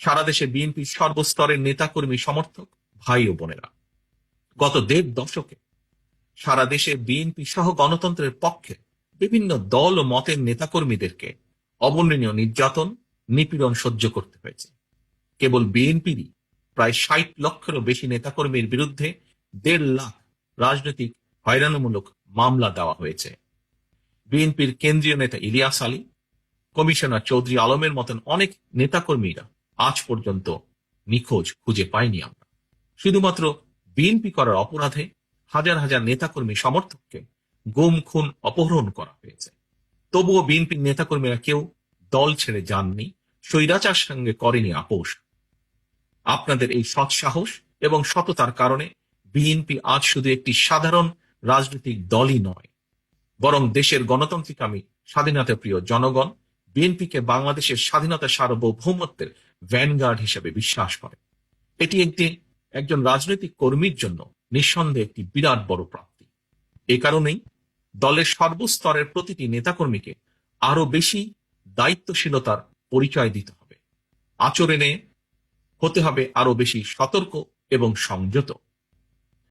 সারা দেশে বিএনপির সর্বস্তরের নেতাকর্মী সমর্থক ভাই ও বোনেরা। গত দেড় দশকে সারা দেশে বিএনপি সহ গণতন্ত্রের পক্ষে বিভিন্ন দল ও মতের নেতাকর্মীদেরকে অবর্ণনীয় নির্যাতন, নিপীড়ন সহ্য করতে হয়েছে। কেবল বিএনপিরই প্রায় ষাট লক্ষেরও বেশি নেতাকর্মীর বিরুদ্ধে দেড় লাখ রাজনৈতিক হয়রানিমূলক মামলা দেওয়া হয়েছে। বিএনপির কেন্দ্রীয় নেতা ইলিয়াস আলী, কমিশনার চৌধুরী আলমের মতন অনেক নেতাকর্মীরা আজ পর্যন্ত নিখোঁজ খুঁজে পাইনি আমরা। শুধুমাত্র বিএনপি করার অপরাধে হাজার হাজার নেতাকর্মী সমর্থককে গুম, খুন, অপহরণ করা হয়েছে। তবুও বিএনপির নেতাকর্মীরা কেউ দল ছেড়ে যাননি, স্বৈরাচার সঙ্গে করেনি আপোষ। আপনাদের এই সৎ সাহস এবং সততার কারণে বিএনপি আজ শুধু একটি সাধারণ রাজনৈতিক দলই নয়, বরং দেশের গণতান্ত্রিকামী স্বাধীনতা প্রিয় জনগণ, বিএনপিকে বাংলাদেশের স্বাধীনতা সার্বভৌমত্বের ভ্যানগার্ড হিসেবে বিশ্বাস করে। এটি একটি, একজন রাজনৈতিক কর্মীর জন্য নিঃসন্দেহে একটি বিরাট বড় প্রাপ্তি। এ কারণেই দলের সর্বস্তরের প্রতিটি নেতাকর্মীকে আরও বেশি দায়িত্বশীলতার পরিচয় দিতে হবে। আচরণে হতে হবে আরও বেশি সতর্ক এবং সংযত।